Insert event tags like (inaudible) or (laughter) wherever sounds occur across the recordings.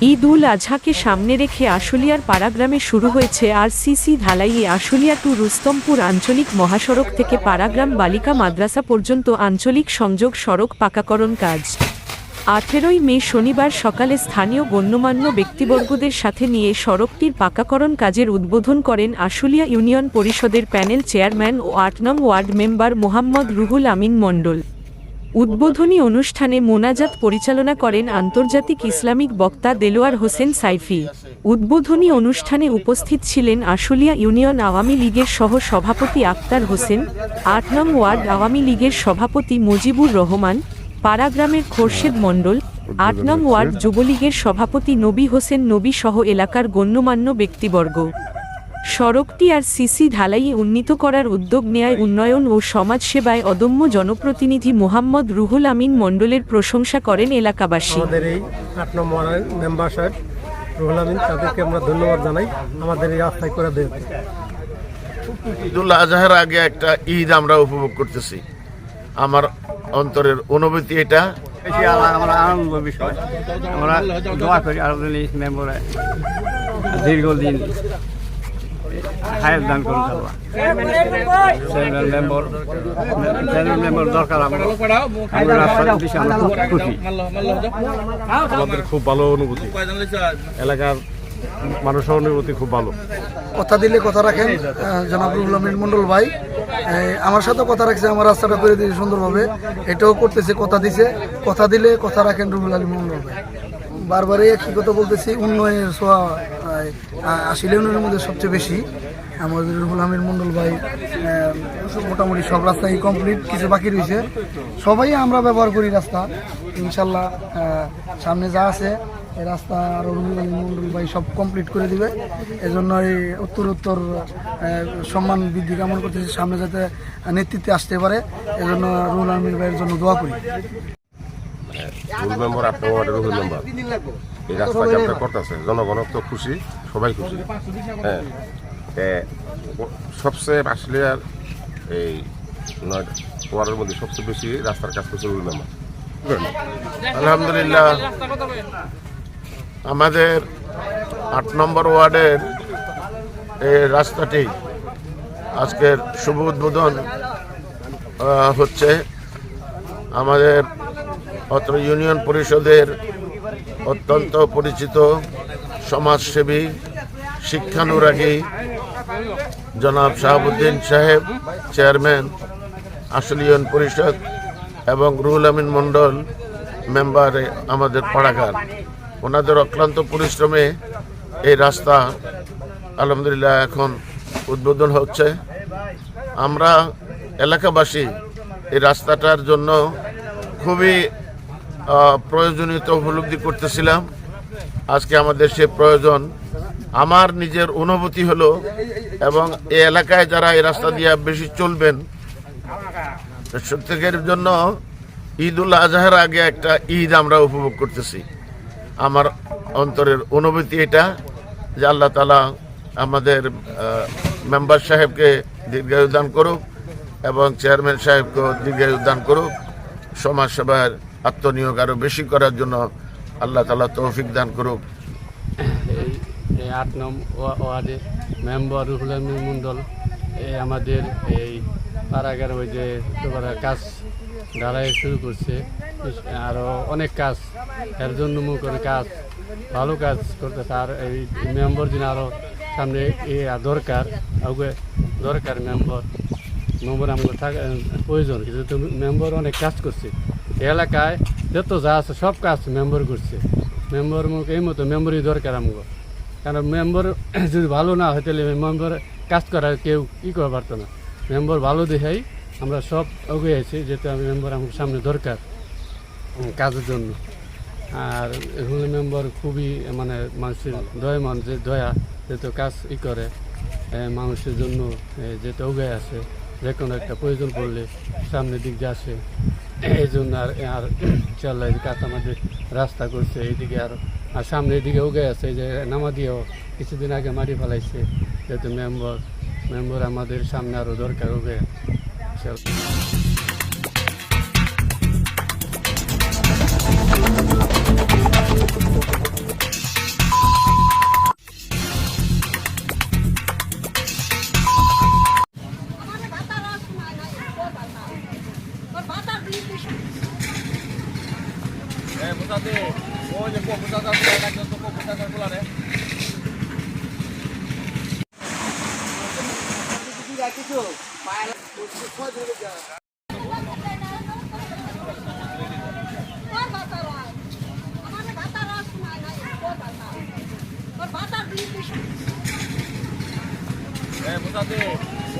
ঈদ উল আজহাকে সামনে রেখে আশুলিয়ার পাড়াগ্রামে শুরু হয়েছে আর সিসি ঢালাইয়ে আশুলিয়া টু রুস্তমপুর আঞ্চলিক মহাসড়ক থেকে পাড়াগ্রাম বালিকা মাদ্রাসা পর্যন্ত আঞ্চলিক সংযোগ সড়ক পাকাকরণ কাজ। আঠেরোই মে শনিবার সকালে স্থানীয় গণ্যমান্য ব্যক্তিবর্গদের সাথে নিয়ে সড়কটির পাকাকরণ কাজের উদ্বোধন করেন আশুলিয়া ইউনিয়ন পরিষদের প্যানেল চেয়ারম্যান ও আট নং ওয়ার্ড মেম্বার মোহাম্মদ রুহুল আমিন মণ্ডল। উদ্বোধনী অনুষ্ঠানে মোনাজাত পরিচালনা করেন আন্তর্জাতিক ইসলামিক বক্তা দেলোয়ার হোসেন সাইফি। উদ্বোধনী অনুষ্ঠানে উপস্থিত ছিলেন আশুলিয়া ইউনিয়ন আওয়ামী লীগের সহ সভাপতি আক্তার হোসেন, আট নং ওয়ার্ড আওয়ামী লীগের সভাপতি মুজিবুর রহমান পাড়াগ্রামের খোরশেদ মণ্ডল, আট নং ওয়ার্ড যুবলীগের সভাপতি নবী হোসেন নবী সহ এলাকার গণ্যমান্য ব্যক্তিবর্গ। সড়কটি আর সিসি ঢালাইয়ে উন্নীত করার উদ্যোগ নেয় উন্নয়ন ও সমাজসেবায় অদম্য জনপ্রতিনিধি মোহাম্মদ রুহুল আমিন মণ্ডলের প্রশংসা করেন এলাকাবাসী। আমাদের এই আট নম্বর মেম্বার সাহেব রুহুল আমিন তাদেরকে আমরা ধন্যবাদ জানাই। আমাদের এই রাস্তায় করে দেয় ঈদুল আজহার আগে একটা ঈদ আমরা উপভোগ করতেছি। আমার অন্তরের অনুভূতি এটা। বেশি আমার আমার আনন্দ বিষয়। আমরা দোয়া করি আরবুল মেম্বরে দীর্ঘদিন হায়াত দান করুন Allah. Chairman member chairman member দরকার আমরা। আমরা রাস্তার বিষয়ে আমরা খুব খুশি। আমাদের খুব ভালো অনুভূতি। এলাকার মানুষের অনুভূতি খুব ভালো। কথা দিলে কথা রাখেন জনাব রুহুল আমিন মন্ডল ভাই। আমার সাথে কথা রাখছে আমার রাস্তাটা করে দিয়েছে সুন্দরভাবে। এটাও করতেছে কথা দিছে। কথা দিলে কথা রাখেন রুহুল আলী মন্ডল ভাই। বারবারই একই কথা বলতেছি উন্নয়নের ছোঁয়া আহ, আশিল ইউনিয়নের মধ্যে সবচেয়ে বেশি। আমাদের রুহুল আমিন মন্ডল ভাই মোটামুটি সব রাস্তাই কমপ্লিট কিছু বাকি রয়েছে সবাই আমরা ব্যবহার করি রাস্তা। ইনশাল্লাহ সামনে যা আছে এই রাস্তা আরও রুহুল আমিন মন্ডল ভাই সব কমপ্লিট করে দিবে। এজন্য এই উত্তর উত্তর সম্মান বৃদ্ধি কামনা করতেছি সামনে যাতে নেতৃত্বে আসতে পারে। এজন্য রুহুল আমিন ভাইয়ের জন্য দোয়া করি। রুল মেম্বার নম্বর ওয়ার্ডের রুল মেম্বার এই করতেছে জনগণ তো খুশি। সবাই খুশি। হ্যাঁ। সবচেয়ে আসলে আর এই ওয়ার্ডের মধ্যে সবচেয়ে বেশি রাস্তার কাজ করছে রুল মেম্বার আলহামদুলিল্লাহ। আমাদের আট নম্বর ওয়ার্ডের এই রাস্তাটি আজকের শুভ উদ্বোধন হচ্ছে আমাদের অত্র ইউনিয়ন পরিষদের অত্যন্ত পরিচিত সমাজসেবী, শিক্ষানুরাগী জনাব শাহাবুদ্দিন সাহেব, চেয়ারম্যান আসল ইউনিয়ন পরিষদ এবং রুহুল আমিন মণ্ডল মেম্বারে আমাদের পাড়াগার ওনাদের অক্লান্ত পরিশ্রমে এই রাস্তা আলহামদুলিল্লাহ এখন উদ্বোধন হচ্ছে। আমরা এলাকাবাসী এই রাস্তাটার জন্য খুবই প্রয়োজনীয়তা উপলব্ধি করতেছিলাম। আজকে আমাদের সে প্রয়োজন। আমার নিজের অনুভূতি হলো এবং এই এলাকায় যারা এই রাস্তা দিয়ে বেশি চলবেন, প্রত্যেকের জন্য ঈদ উল আজহার আগে একটা ঈদ আমরা উপভোগ করতেছি। আমার অন্তরের অনুভূতি এটা যে আল্লাহ তালা আমাদের মেম্বার সাহেবকে দীর্ঘায়ু দান করুক এবং চেয়ারম্যান সাহেবকেও দীর্ঘায়ু দান করুক। সমাজসেবার আত্মনিয়োগ আরও বেশি করার জন্য আল্লাহ তালা তৌফিক দান করুক। এই আট নম ওয়া- ওয়ার্ডে মেম্বার রুহুল আমিন মণ্ডল এই আমাদের এই পাড়াগার ওই যে কাজ ঢালাই শুরু করছে। আরও অনেক কাজ, এর জন্য করে কাজ, ভালো কাজ করতেছে। আর এই মেম্বার যিনি আরও সামনে এ দরকার দরকার মেম্বার মেম্বার আমাকে থাকা প্রয়োজন। কিন্তু মেম্বার অনেক কাজ করছে। এলাকায় যত যা আছে, সব কাজ মেম্বার করছে। মেম্বার মুখ এই মতো মেম্বারই দরকার আমাকে কারণ মেম্বার (clears throat) যদি ভালো না হয়, তাহলে মেম্বার কাজ করার কেউ ই করতে পারতো না। মেম্বার ভালো দেখাই, আমরা সব এগিয়ে আছি, যেহেতু আমি মেম্বার আমার সামনে দরকার কাজের জন্য। আর রুল মেম্বার খুবই মানে মানুষের দয়া মান যে দয়া যেহেতু কাজ ই করে মানুষের জন্য যেহেতু এগিয়ে আছে। যে কোনো একটা প্রয়োজন পড়লে সামনের দিক যাচ্ছে এই জন্য আর আর চাল্লা এদিকে আমাদের রাস্তা করছে, এইদিকে আর আর সামনে এদিকে উগে আছে যে নামা দিয়েও কিছুদিন আগে মারি ফেলাইছে, যেহেতু মেম্বর মেম্বর আমাদের সামনে আরও দরকার উগে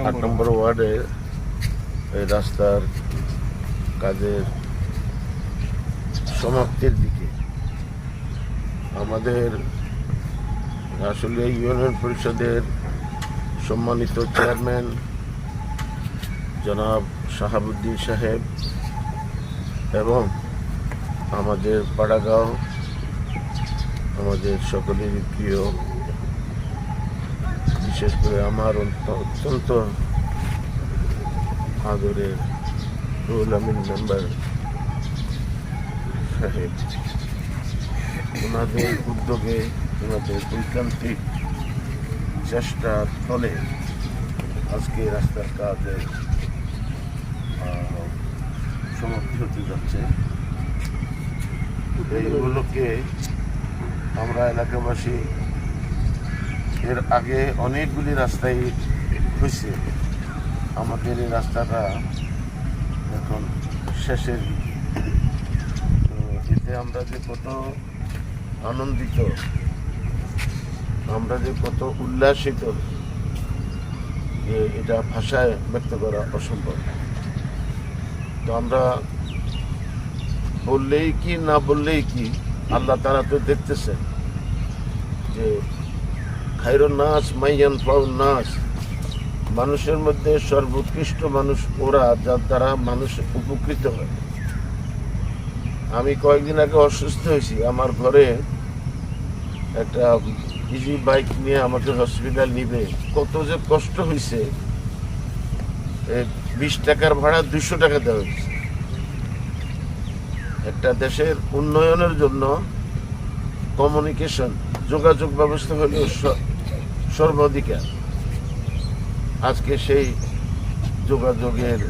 আট নম্বর ওয়ার্ডে এই রাস্তার কাজের সমাপ্তির দিকে আমাদের আসলে ইউনিয়ন পরিষদের সম্মানিত চেয়ারম্যান জনাব শাহাবুদ্দিন সাহেব এবং আমাদের পাড়াগাঁও আমাদের সকলেরই প্রিয় বিশেষ করে আমার অত্যন্ত আদরের রুহুল আমিন মেম্বার সাহেব। ওনাদের উদ্যোগে ওনাদের বৈজ্ঞানিক চেষ্টার ফলে আজকে রাস্তার কাজের সমাপ্তি হতে যাচ্ছে। এইগুলোকে আমরা এলাকাবাসী এর আগে অনেকগুলি রাস্তায় হয়েছে আমাদের এই রাস্তাটা এখন শেষের। তো এতে আমরা যে কত আনন্দিত, আমরা যে কত উল্লাসিত, যে এটা ভাষায় ব্যক্ত করা অসম্ভব তো আমরা বললেই কি, না বললেই কি, আল্লাহ তারা তো দেখতেছেন যে খাইরুন নাস, মাইয়ান ফাউন নাস। মানুষের মধ্যে সর্বোৎকৃষ্ট মানুষ ওরা, যার দ্বারা মানুষ উপকৃত হয়। আমি কয়েকদিন আগে অসুস্থ হয়েছি। আমার ঘরে একটা ইজি বাইক নিয়ে আমাকে হসপিটাল নিবে। কত যে কষ্ট হয়েছে বিশ টাকার ভাড়া দুশো টাকা দেওয়া হয়েছে। একটা দেশের উন্নয়নের জন্য কমিউনিকেশন যোগাযোগ ব্যবস্থা হলো স- সর্বাধিকার আজকে সেই যোগাযোগের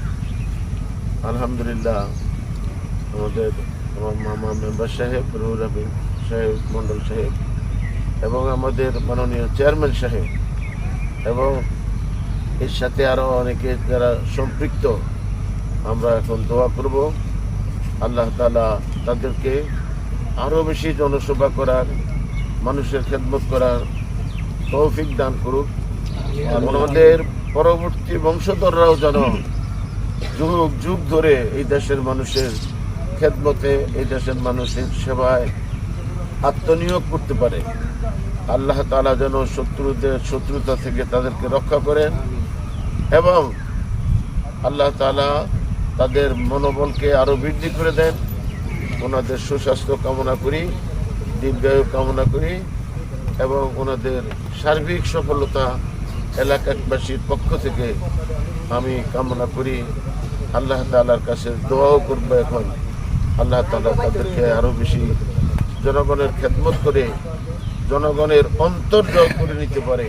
আলহামদুলিল্লাহ আমাদের আমার মামা মেম্বার সাহেব, রুহুল আমিন সাহেব, মন্ডল সাহেব এবং আমাদের মাননীয় চেয়ারম্যান সাহেব এবং এর সাথে আরও অনেকে যারা সম্পৃক্ত, আমরা এখন দোয়া করব। আল্লাহ তালা তাদেরকে আরও বেশি জনসেবা করার, মানুষের খেদমত করার তৌফিক দান করুক। আমাদের পরবর্তী বংশধররাও যেন যুগ যুগ ধরে এই দেশের মানুষের খেদমতে, এই দেশের মানুষের সেবায় আত্মনিয়োগ করতে পারে। আল্লাহ তালা যেন শত্রুদের, শত্রুতা থেকে তাদেরকে রক্ষা করেন এবং আল্লাহ তালা তাদের মনোবলকে আরও বৃদ্ধি করে দেন। ওনাদের সুস্বাস্থ্য কামনা করি, দীর্ঘায়ু কামনা করি। এবং ওনাদের সার্বিক সফলতা এলাকাবাসীর পক্ষ থেকে আমি কামনা করি। আল্লাহ তালার কাছে দোয়াও করব এখন। আল্লাহ তালা তাদেরকে আরও বেশি জনগণের খেদমত করে, জনগণের অন্তর জয় করে নিতে পারে।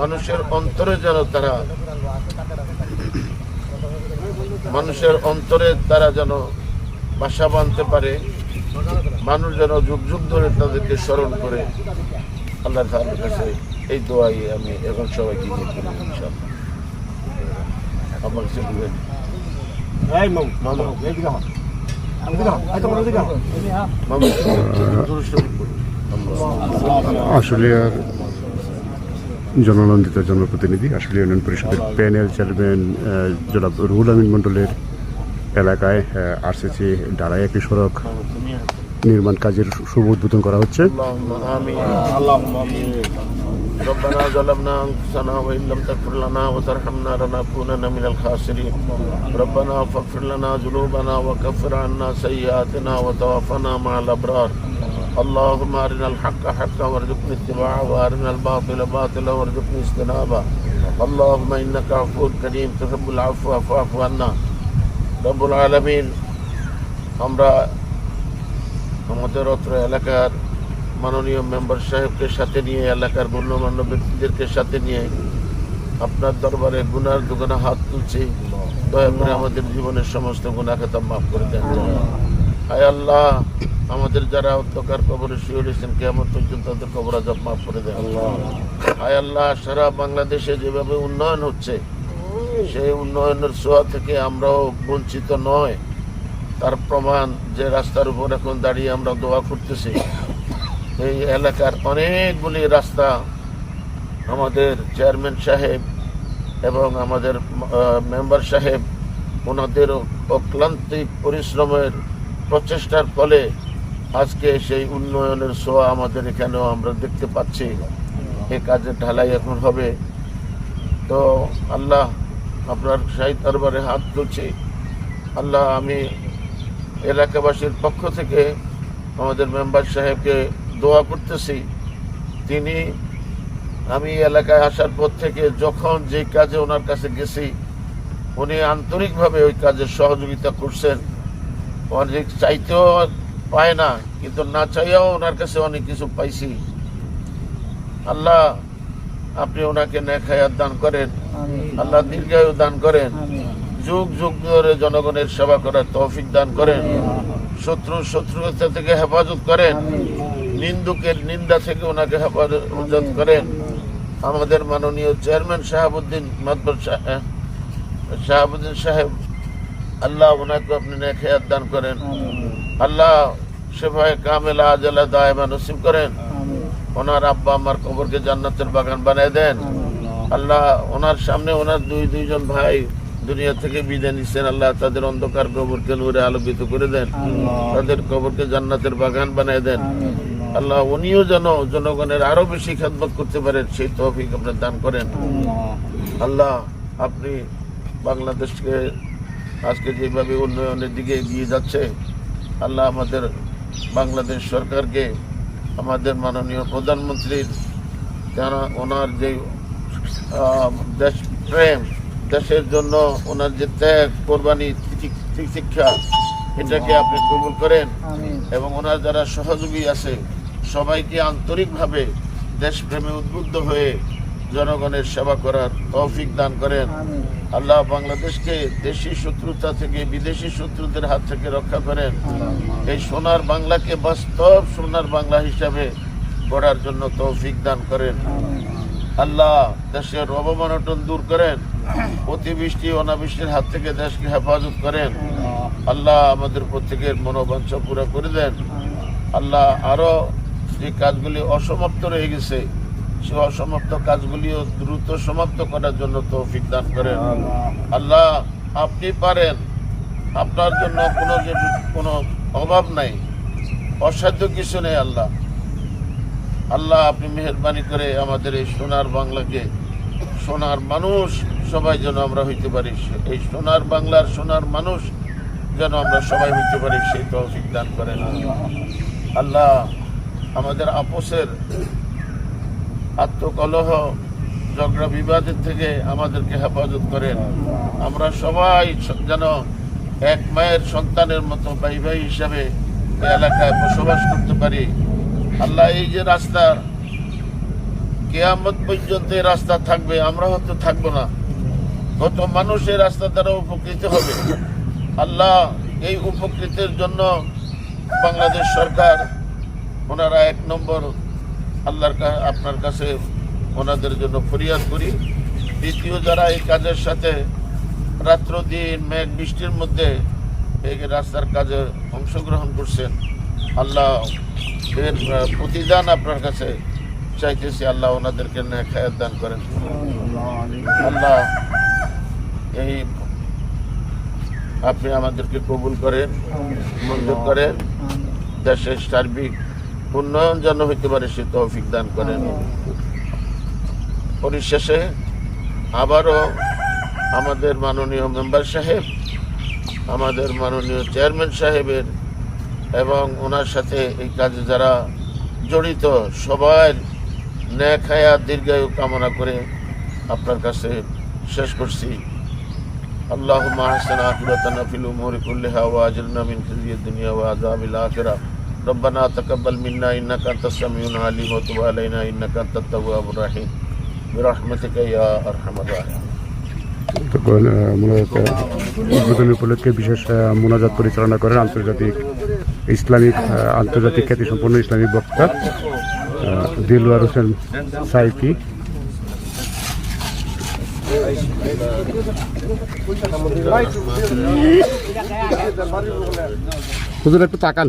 মানুষের অন্তরে যেন তারা, মানুষের অন্তরে তারা যেন বাসা বাঁধতে পারে, মানুষ যেন যুগ যুগ ধরে তাদেরকে স্মরণ করে। আল্লাহ তাআলার কাছে এই দোয়াই আমি এখন সবাইকে নিয়ে করি ইনশাআল্লাহ। আমার কাছে দিবেন মামা আশুলিয়ার জননন্দিত জনপ্রতিনিধি আশুলিয়া ইউনিয়ন পরিষদের প্যানেল চেয়ারম্যান জনাব রুহুল আমিন মণ্ডলের এলাকায় আরসিসি ডাড়াই একটি সড়ক নির্মাণ কাজের শুভ উদ্বোধন করা হচ্ছে اللهم امين ربنا ظلمنا انفسنا وان لم تغفر لنا وترحمنا لنكونن من الخاسرين ربنا فاغفر لنا ذنوبنا وكفر عنا سيئاتنا وتوفنا مع الابرار اللهم أرنا الحق حقا وارزقنا اتباعه وأرنا الباطل باطلا وارزقنا اجتنابه اللهم إنك عفو كريم تحب العفو فاعف عنا رب العالمين আমরা আমাদের অত্র এলাকার মাননীয় মেম্বার সাহেবকে সাথে নিয়ে, এলাকার গণ্যমান্য ব্যক্তিদেরকে সাথে নিয়ে আপনার দরবারে গুনার দোকানে হাত তুলছি। দয়া করে আমাদের জীবনের সমস্ত গুণা খাতা মাফ করে দেন। আয় আল্লাহ, আমাদের যারা অন্ধকার কবরে শুয়ে রয়েছেন কেমন পর্যন্ত তাদের কবর আজাব মাফ করে দেন। আয় আল্লাহ, সারা বাংলাদেশে যেভাবে উন্নয়ন হচ্ছে, সেই উন্নয়নের ছোঁয়া থেকে আমরাও বঞ্চিত নয়। তার প্রমাণ যে রাস্তার উপর এখন দাঁড়িয়ে আমরা দোয়া করতেছি। এই এলাকার অনেকগুলি রাস্তা আমাদের চেয়ারম্যান সাহেব এবং আমাদের মেম্বার সাহেব ওনাদের অক্লান্তিক পরিশ্রমের প্রচেষ্টার ফলে আজকে সেই উন্নয়নের ছোঁয়া আমাদের এখানেও আমরা দেখতে পাচ্ছি। এ কাজের ঢালাই এখন হবে। তো আল্লাহ আপনার শাহী দরবারে হাত তুলছি। আল্লাহ আমি এলাকাবাসীর পক্ষ থেকে আমাদের মেম্বার সাহেবকে দোয়া করতেছি। তিনি আমি এলাকায় আসার পর থেকে যখন যে কাজে ওনার কাছে গেছি উনি আন্তরিকভাবে ওই কাজের সহযোগিতা করছেন। অনেক চাইতেও পায় না কিন্তু না চাইয়াও ওনার কাছে অনেক কিছু পাইছি। আল্লাহ আপনি ওনাকে নেখায়াত দান করেন। আল্লাহ দীর্ঘায়ু দান করেন। যুগ যুগ ধরে জনগণের সেবা করার তৌফিক দান করেন শত্রু শত্রুতা থেকে হেফাজত করেন, নিন্দুকের নিন্দা থেকে ওনাকে হেফাজত করেন। আমাদের মাননীয় চেয়ারম্যান শাহাবুদ্দিন, মাদবর শাহাবুদ্দিন সাহেব, আল্লাহ ওনাকে আপনি নেখায়াত দান করেন। আল্লাহ সেভাবে কামেলা, আজালা, দায়মা নসিব করেন। ওনার আব্বা আমার কবরকে জান্নাতের বাগান বানিয়ে দেন। আল্লাহ ওনার সামনে ওনার দুই, দুইজন ভাই দুনিয়া থেকে বিদায় নিচ্ছেন আল্লাহ তাদের অন্ধকার কবরকে নূরে আলোকিত করে দেন। তাদের কবরকে জান্নাতের বাগান বানায় দেন। আল্লাহ। উনিও যেন জনগণের আরও বেশি খেদমত করতে পারেন সেই তৌফিক আপনার দান করেন। আল্লাহ আপনি বাংলাদেশকে আজকে যেভাবে উন্নয়নের দিকে এগিয়ে যাচ্ছে আল্লাহ আমাদের বাংলাদেশ সরকারকে আমাদের মাননীয় প্রধানমন্ত্রীর যারা ওনার যে আহ, দেশ প্রেম দেশের জন্য ওনার যে ত্যাগ কোরবানি শিক্ষা এটাকে আপনি কবুল করেন এবং ওনার যারা সহযোগী আছে সবাইকে আন্তরিকভাবে দেশপ্রেমে উদ্বুদ্ধ হয়ে জনগণের সেবা করার তৌফিক দান করেন। আল্লাহ বাংলাদেশকে দেশি শত্রুতা থেকে বিদেশি শত্রুদের হাত থেকে রক্ষা করেন। এই সোনার বাংলাকে বাস্তব সোনার বাংলা হিসাবে গড়ার জন্য তৌফিক দান করেন। আল্লাহ দেশের অবমানটন দূর করেন। অতিবৃষ্টি, অনাবৃষ্টির হাত থেকে দেশকে হেফাজত করেন। আল্লাহ আমাদের প্রত্যেকের মনোবাঞ্ছা পুরো করে দেন। আল্লাহ আরও যে কাজগুলি অসমাপ্ত রয়ে গেছে, সে অসমাপ্ত কাজগুলিও দ্রুত সমাপ্ত করার জন্য তৌফিক দান করেন। আল্লাহ, আপনি পারেন। আপনার জন্য কোনো কোনো অভাব নাই। অসাধ্য কিছু নেই আল্লাহ। আল্লাহ, আপনি মেহরবানি করে আমাদের এই সোনার বাংলাকে সোনার মানুষ, সবাই যেন আমরা হইতে পারি এই সোনার বাংলার সোনার মানুষ যেন আমরা সবাই হইতে পারি, সেই তৌফিক দান করেন। আল্লাহ আমাদের আপোষের আত্মকলহ, ঝগড়া বিবাদের থেকে আমাদেরকে হেফাজত করেন। আমরা সবাই যেন এক মায়ের সন্তানের মতো ভাই ভাই হিসাবে এলাকায় বসবাস করতে পারি। আল্লাহ এই যে রাস্তা কেয়ামত পর্যন্ত এই রাস্তা থাকবে, আমরা হয়তো থাকব না। কত মানুষ এই রাস্তা দ্বারা উপকৃত হবে। আল্লাহ এই উপকৃতের জন্য বাংলাদেশ সরকার ওনারা এক নম্বর আল্লাহর আপনার কাছে ওনাদের জন্য ফরিয়াদ করি। দ্বিতীয়, যারা এই কাজের সাথে রাত্র দিন মেঘ বৃষ্টির মধ্যে এই রাস্তার কাজে অংশগ্রহণ করছেন, আল্লাহ এর প্রতিদান আপনার কাছে চাইতেছি আল্লাহ ওনাদেরকে খায়াত দান করেন। আল্লাহ এই আপনি আমাদেরকে কবুল করেন, মঞ্জুর করেন, দেশের সার্বিক উন্নয়ন যেন হইতে পারে সে তৌফিক দান করেন। পরিশেষে আবারও আমাদের মাননীয় মেম্বার সাহেব, আমাদের মাননীয় চেয়ারম্যান সাহেবের এবং ওনার সাথে এই কাজে যারা জড়িত সবার ন্যাখায়া দীর্ঘায়ু কামনা করে আপনার কাছে শেষ করছি। আল্লাহ মাহসান আকিবাতানা ফিল উমুরি কুল্লিহা ওয়া আজলনা মিন খিজিয়িদ দুনিয়া ওয়া আযাবিল আখিরা। রব্বানা তাকাব্বাল মিন্না ইন্নাকা আনতাস আলাইনা ইন্নাকা আনতাত তাওয়াবুর রাহিম। বিরহমাতিকা ইয়া উদ্বোধনী উপলক্ষে বিশেষ মোনাজাত পরিচালনা করেন আন্তর্জাতিক ইসলামিক আন্তর্জাতিক খ্যাতিসম্পন্ন ইসলামিক বক্তা। দিলওয়ার হোসেন সাইফি। হুজুর একটু তাকান।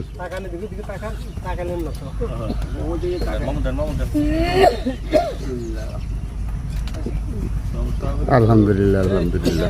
আলহামদুলিল্লাহ আলহামদুলিল্লাহ।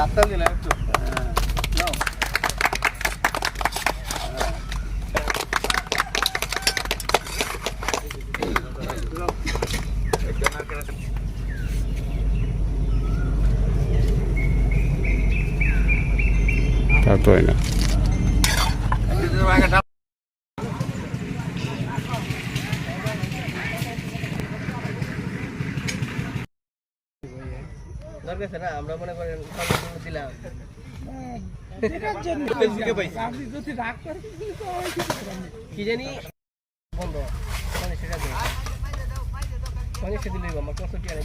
তা তো হয় না আমরা মনে করেন দিলাম কি জানি? বন্ধ। মানে সেটা দেয় মানে সেটা দিলে আমার কষ্ট কি আর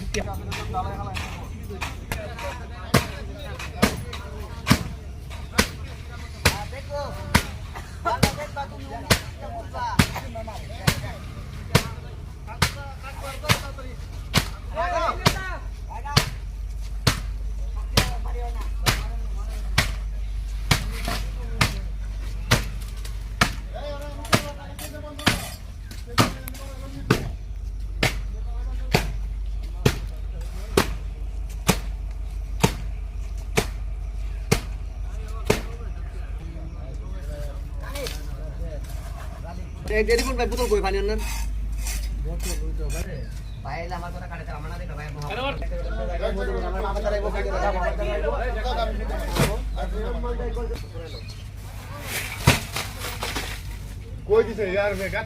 দিতে এরকম ভাই বোতল কই? পানি আনলেন? ভাই আমার কথা কাটে দিছে গাছ